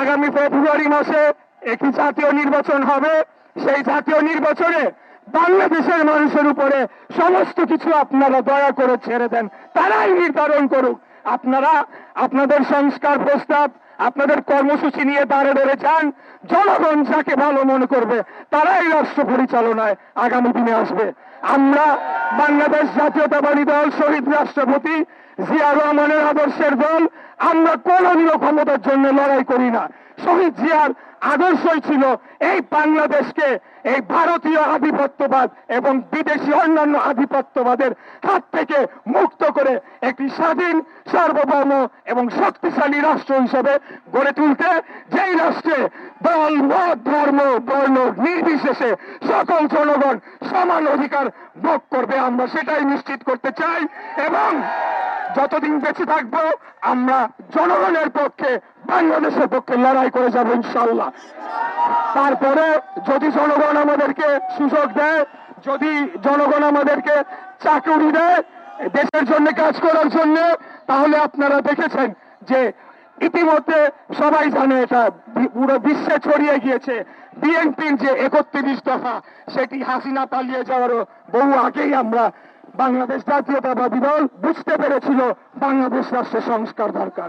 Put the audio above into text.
আগামী ফেব্রুয়ারি মাসে একটি জাতীয় নির্বাচন হবে। সেই জাতীয় নির্বাচনে বাংলাদেশের মানুষের উপরে সমস্ত কিছু আপনারা দয়া করে ছেড়ে দেন। তারাই নির্ধারণ করুক। আপনারা, আপনাদের সংস্কার প্রস্তাব আপনাদের কর্মসূচি নিয়ে দাঁড়ে বেড়ে যান জনগণ যাকে ভালো মনে করবে, তারাই রাষ্ট্র পরিচালনায় আগামী দিনে আসবে। আমরা বাংলাদেশ জাতীয়তাবাদী দল, শহীদ রাষ্ট্রপতি জিয়া রহমানের আদর্শের দল, আমরা কোন ক্ষমতার জন্য লড়াই করি না। শহীদ জিয়ার আদর্শই ছিল এই বাংলাদেশকে, এই ভারতীয় আধিপত্যবাদ এবং বিদেশি অন্যান্য আধিপত্যবাদের হাত থেকে মুক্ত করে একটি স্বাধীন, সার্বভৌম এবং শক্তিশালী রাষ্ট্র হিসেবে গড়ে তুলতে যেই রাষ্ট্রে দল, মত, ধর্ম, বর্ণ নির্বিশেষে সকল জনগণ সমান অধিকার ভোগ করবে, আমরা সেটাই নিশ্চিত করতে চাই এবং যতদিন বেঁচে থাকব, আমরা জনগণের পক্ষে বাংলাদেশের পক্ষে লড়াই করে যাব ইনশাল্লাহ তারপরে যদি জনগণ আমাদেরকে সুযোগ দেয়, যদি জনগণ আমাদেরকে চাকরি দেয় দেশের জন্য, কাজ করার জন্য, তাহলে আপনারা দেখেছেন যে ইতিমধ্যে সবাই জানে এটা পুরো বিশ্বে ছড়িয়ে গিয়েছে। বিএনপির যে একত্রিশ দফা, সেটি হাসিনা পালিয়ে যাওয়ারও বহু আগেই আমরা বাংলাদেশ জাতীয়তাবাদী দল বুঝতে পেরেছিল, বাংলাদেশ রাষ্ট্রের সংস্কার দরকার।